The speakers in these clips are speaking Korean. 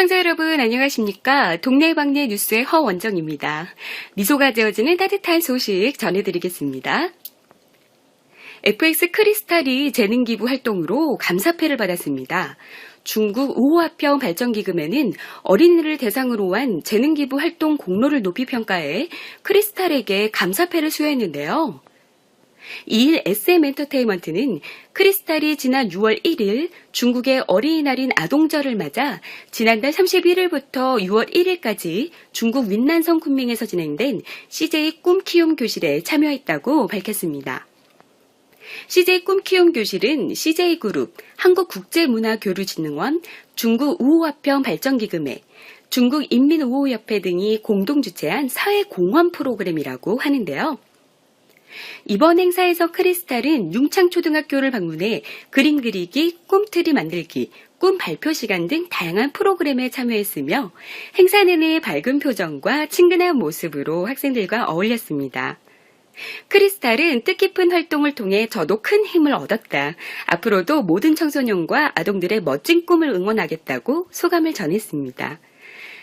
시청자 여러분 안녕하십니까? 동네방네 뉴스의 허원정입니다. 미소가 지어지는 따뜻한 소식 전해드리겠습니다. FX 크리스탈이 재능 기부 활동으로 감사패를 받았습니다. 중국 우호화평 발전기금에는 어린이를 대상으로 한 재능 기부 활동 공로를 높이 평가해 크리스탈에게 감사패를 수여했는데요. 2일 SM 엔터테인먼트는 크리스탈이 지난 6월 1일 중국의 어린이날인 아동절을 맞아 지난달 31일부터 6월 1일까지 중국 윈난성 군밍에서 진행된 CJ 꿈키움 교실에 참여했다고 밝혔습니다. CJ 꿈키움 교실은 CJ그룹, 한국국제문화교류진흥원, 중국 우호화평 발전기금회, 중국 인민우호협회 등이 공동 주최한 사회공헌 프로그램이라고 하는데요. 이번 행사에서 크리스탈은 융창초등학교를 방문해 그림 그리기, 꿈트리 만들기, 꿈 발표 시간 등 다양한 프로그램에 참여했으며 행사 내내 밝은 표정과 친근한 모습으로 학생들과 어울렸습니다. 크리스탈은 뜻깊은 활동을 통해 저도 큰 힘을 얻었다. 앞으로도 모든 청소년과 아동들의 멋진 꿈을 응원하겠다고 소감을 전했습니다.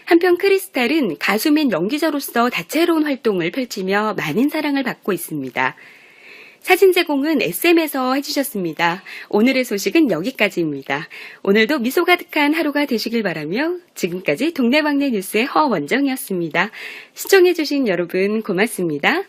한편 크리스탈은 가수 및 연기자로서 다채로운 활동을 펼치며 많은 사랑을 받고 있습니다. 사진 제공은 SM에서 해주셨습니다. 오늘의 소식은 여기까지입니다. 오늘도 미소 가득한 하루가 되시길 바라며 지금까지 동네방네 뉴스의 허원정이었습니다. 시청해주신 여러분 고맙습니다.